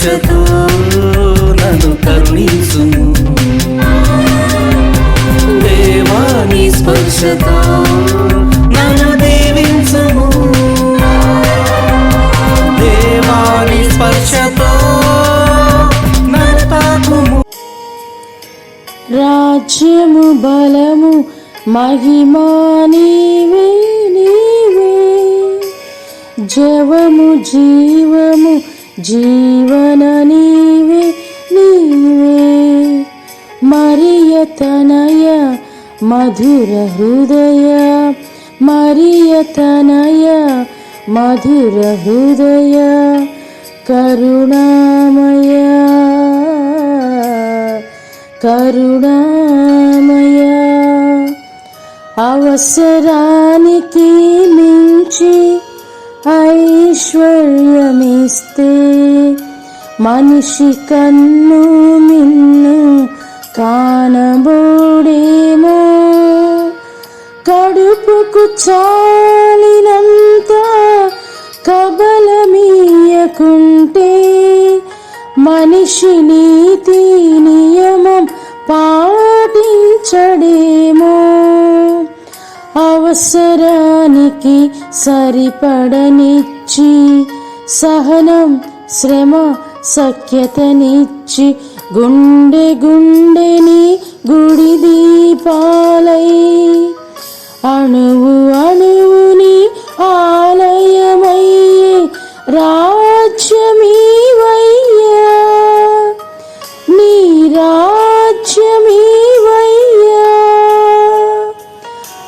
స్పర్శతో నన్ను కరుణించు దేవాని స్పర్శతో నన్ను దీవించుము. దేవాని స్పర్శతో రాజ్యము బలము మహిమా నీవే నీవే. జవము జీవము జీవన నీవే నీవే. మరియ తనయ మధుర హృదయ మరియ తనయ మధుర హృదయ కరుణామయ కరుణామయ. అవసరానికి మించి ఐశ్వర్యమిస్తే మనిషి కన్ను మిన్ను కానబోడేమో కడుపుకు చాలినంత కబలమీయకుంటే మనిషి నీతి నియమం పాటించడేమో అవసరానికి సరిపడనిచ్చి సహనం శ్రమ సఖ్యతనిచ్చి గుండె గుండెని గుడి దీపాలై అణువు అణువుని ఆలయమయ్యే రాజ్యమీవయ్యా. నీ రాజ్యమీ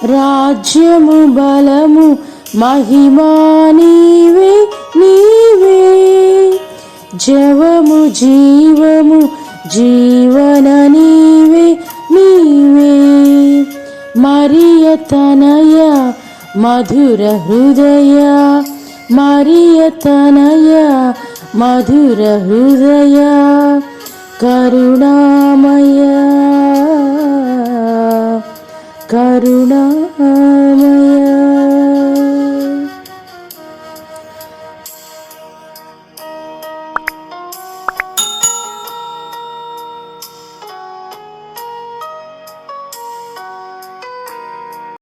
రాజ్యము బలము మహిమా నీవే నీవే. జవము జీవము జీవన నీవే నీవే. మరియ తనయ మధుర హృదయ. మరియ తనయ మధుర హృదయ. కరుణామయ. కరుణామయ